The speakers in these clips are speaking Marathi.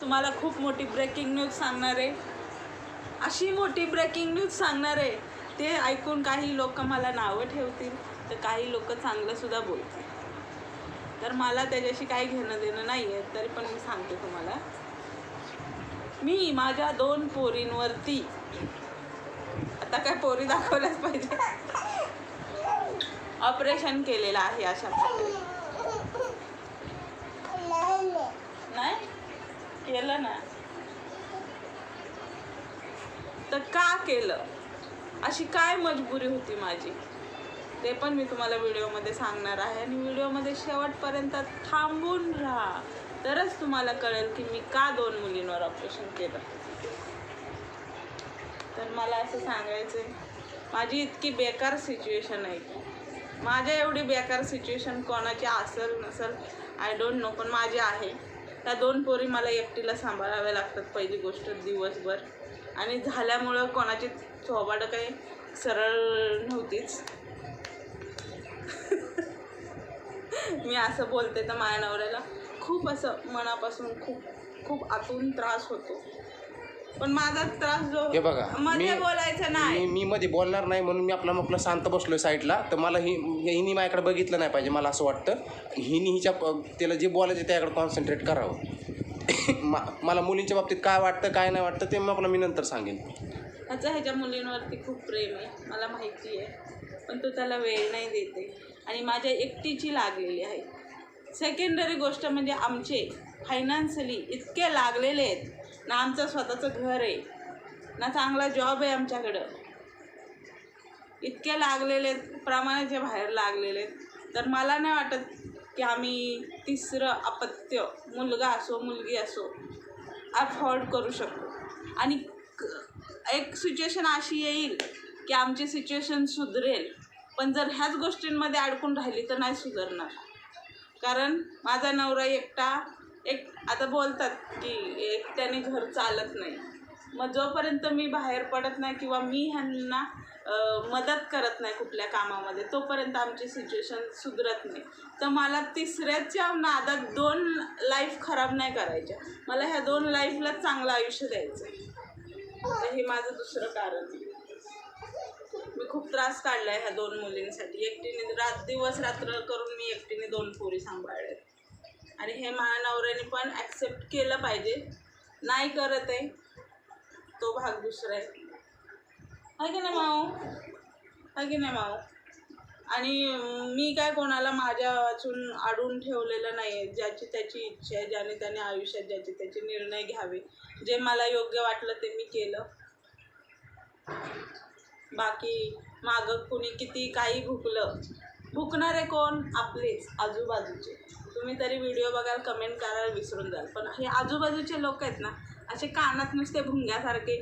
तुम्हाला खूप मोठी ब्रेकिंग न्यूज सांगणार आहे. अशी मोठी ब्रेकिंग न्यूज सांगणार आहे ते ऐकून काही लोक मला नावं ठेवतील तर काही लोक चांगलंसुद्धा बोलतील. तर मला त्याच्याशी काही घेणं देणं नाही आहे तरी पण मी सांगते तुम्हाला. मी माझ्या दोन पोरींवरती आता काय पोरी दाखवल्याच पाहिजे. ऑपरेशन केलेलं आहे अशा प्रकारे. नाही? केलं ना तर का केलं? अशी काय मजबुरी होती माझी? ते पण मी तुम्हाला व्हिडिओमध्ये सांगणार आहे. आणि व्हिडिओमध्ये शेवटपर्यंत थांबून राहा. तरच तुम्हाला कळेल की मी का दोन मुलींवर ऑपरेशन केलं. तर मला असं सांगायचं आहे माझी इतकी बेकार सिच्युएशन आहे. माझ्या एवढी बेकार सिच्युएशन कोणाची असेल नसेल आय डोंट नो पण माझी आहे. त्या दोन पोरी मला एकटीला सांभाळाव्या लागतात पहिली गोष्ट दिवसभर. आणि झाल्यामुळं कोणाची थोबाड काही सरळ नव्हतीच. मी असं बोलते तर माझ्या नवऱ्याला खूप असं मनापासून खूप खूप आतून त्रास होतो. पण माझा त्रास हे जो बघा मध्ये बोलायचं नाही. मी मी मध्ये बोलणार नाही म्हणून मी आपला आपला शांत बसलोय साईडला. तर मला ही हिनी माझ्याकडे बघितलं नाही पाहिजे मला असं वाटतं. हिनी हिच्या प- त्याला जे बोलायचं त्याकडे कॉन्सन्ट्रेट करावं. मा- मला मुलींच्या बाबतीत काय वाटतं काय नाही वाटतं ते मग आपलं मी नंतर सांगेन. त्याचं ह्याच्या मुलींवरती खूप प्रेम आहे मला माहिती आहे. पण तो त्याला वेळ नाही देते. आणि माझ्या एकटीची लागलेली आहे. सेकंडरी गोष्ट म्हणजे आमचे फायनान्शियली इतके लागलेले आहेत. ना आमचं स्वतःचं घर आहे. ना चांगला जॉब आहे आमच्याकडं. इतके लागलेले प्रमाणाच्या बाहेर लागलेले आहेत. तर मला नाही वाटत की आम्ही तिसरं अपत्य मुलगा असो मुलगी असो अफोर्ड करू शकतो आणि एक सिच्युएशन अशी येईल की आमची सिच्युएशन सुधरेल. पण जर ह्याच गोष्टींमध्ये अडकून राहिली तर नाही सुधारणार. कारण माझा नवरा एकटा एक आता बोलतात की एकट्याने घर चालत नाही. मग जोपर्यंत मी बाहेर पडत नाही किंवा मी ह्यांना मदत करत नाही कुठल्या कामामध्ये तोपर्यंत आमची सिच्युएशन सुधरत नाही. तर मला तिसऱ्याच्या नादात दोन लाईफ खराब नाही करायच्या. मला ह्या दोन लाईफला चांगलं आयुष्य द्यायचं आहे तर हे माझं दुसरं कारण मी खूप त्रास काढला आहे ह्या दोन मुलींसाठी. एकटीने रात दिवस रात्र करून मी एकटीने दोन पोरी सांभाळल्या आणि हे माझ्या नवऱ्याने पण ॲक्सेप्ट केलं पाहिजे. नाही करत आहे. तो भाग दुसरा आहे. हा की नाही माऊ? आहे की नाही माऊ? आणि मी काय कोणाला माझ्या वाचून अडून ठेवलेलं नाही आहे ज्याची त्याची इच्छा आहे ज्याने त्याने आयुष्यात ज्याचे त्याचे निर्णय घ्यावे. जे मला योग्य वाटलं ते मी केलं. बाकी मागं कुणी किती काही भुकलं. भुकणारे कोण? आपलेच आजूबाजूचे. तुम्ही तरी व्हिडिओ बघाल कमेंट करायला विसरून जाल. पण हे आजूबाजूचे लोक आहेत ना असे कानात नुसते भुंग्यासारखे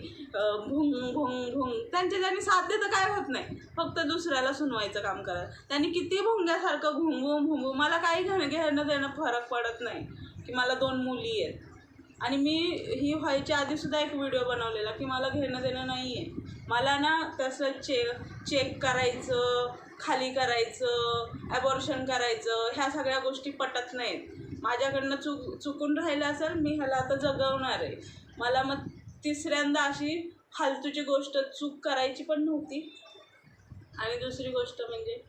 भुंग भुंग भुंग. त्यांच्या त्यांनी साध्य तर काय होत नाही फक्त दुसऱ्याला सुनवायचं काम करा त्यांनी किती भुंग्यासारखं घुंगू भुंगू. मला काही घेणं घेणं देणं फरक पडत नाही की मला दोन मुली आहेत. आणि मी ही व्हायच्या आधीसुद्धा एक व्हिडिओ बनवलेला की मला घेणं देणं नाही आहे मला ना तसं चे चेक करायचं खाली करायचं ॲबॉर्शन करायचं ह्या सगळ्या गोष्टी पटत नाहीत. माझ्याकडनं चुक चुकून राहिलं असेल मी ह्याला आता जगवणार आहे. मला मग तिसऱ्यांदा अशी फालतूची गोष्ट चूक करायची पण नव्हती. आणि दुसरी गोष्ट म्हणजे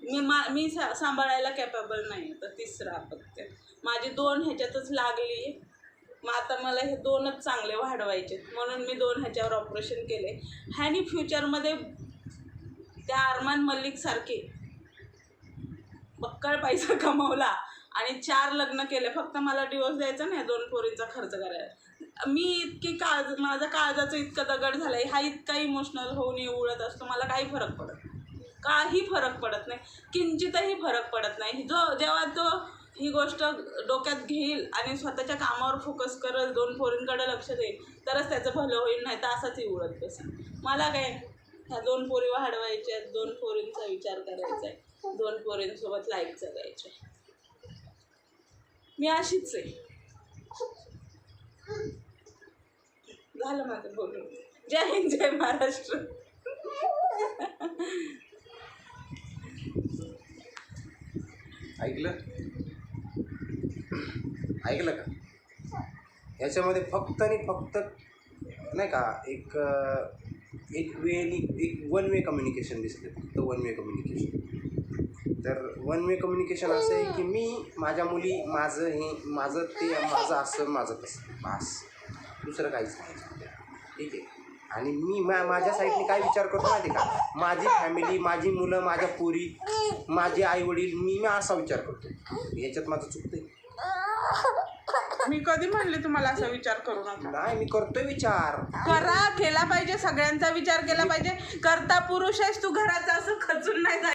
मी मा मी सा सांभाळायला कॅपेबल नाही तर तिसरं अपत्य माझी दोन ह्याच्यातच लागली मग आता मला हे दोनच चांगले वाढवायचे म्हणून मी दोन ह्याच्यावर ऑपरेशन केले. ह्यानी फ्युचरमध्ये त्या अरमान मल्लिकसारखे बक्कळ पैसा कमवला आणि चार लग्न केले. फक्त मला डिवोर्स द्यायचा नाही दोन पोरींचा खर्च करायला मी इतकी काळज माझा काळजाचं इतकं दगड झालं आहे हा इतका इमोशनल होऊन उडत असतो. मला काही फरक पडत नाही. काही फरक पडत नाही. किंचितही फरक पडत नाही. जो जेव्हा तो ही गोष्ट डोक्यात घेईल आणि स्वतःच्या कामावर फोकस करत दोन पोरींकडे लक्ष देईल तरच त्याचं भलं होईल नाही तर असाच उडत बसेल. मला काय ह्या दोन पोरी वाढवायच्या आहेत दोन पोरींचा विचार करायचा आहे दोन पोरींसोबत लाईफ जगायचं आहे. मी अशीच आहे. झालं माझं बोलून जय हिंद जय महाराष्ट्र. ऐकलं? ऐकलं का? ह्याच्यामध्ये फक्त आणि फक्त नाही का एक एक वेनी एक वन वे कम्युनिकेशन दिसते फक्त वन वे कम्युनिकेशन तर वन वे कम्युनिकेशन असं आहे की मी माझ्या मुली माझं हे माझं ते माझं असं माझं तसं. बास. दुसरं काहीच नाही. ठीक आहे. आणि मी मा माझ्या साईडने काय विचार करतो माहिती आहे का? माझी फॅमिली माझी मुलं माझ्या पोरी माझे आईवडील मी मी असा विचार करतो. याच्यात माझं चुकतंय. मी कधी म्हणले तुम्हाला असा विचार करू नका? नाही मी करतोय विचार. करा केला पाहिजे सगळ्यांचा विचार केला पाहिजे. करता पुरुष आहेस तू घराचा असं खचून नाही जायचं.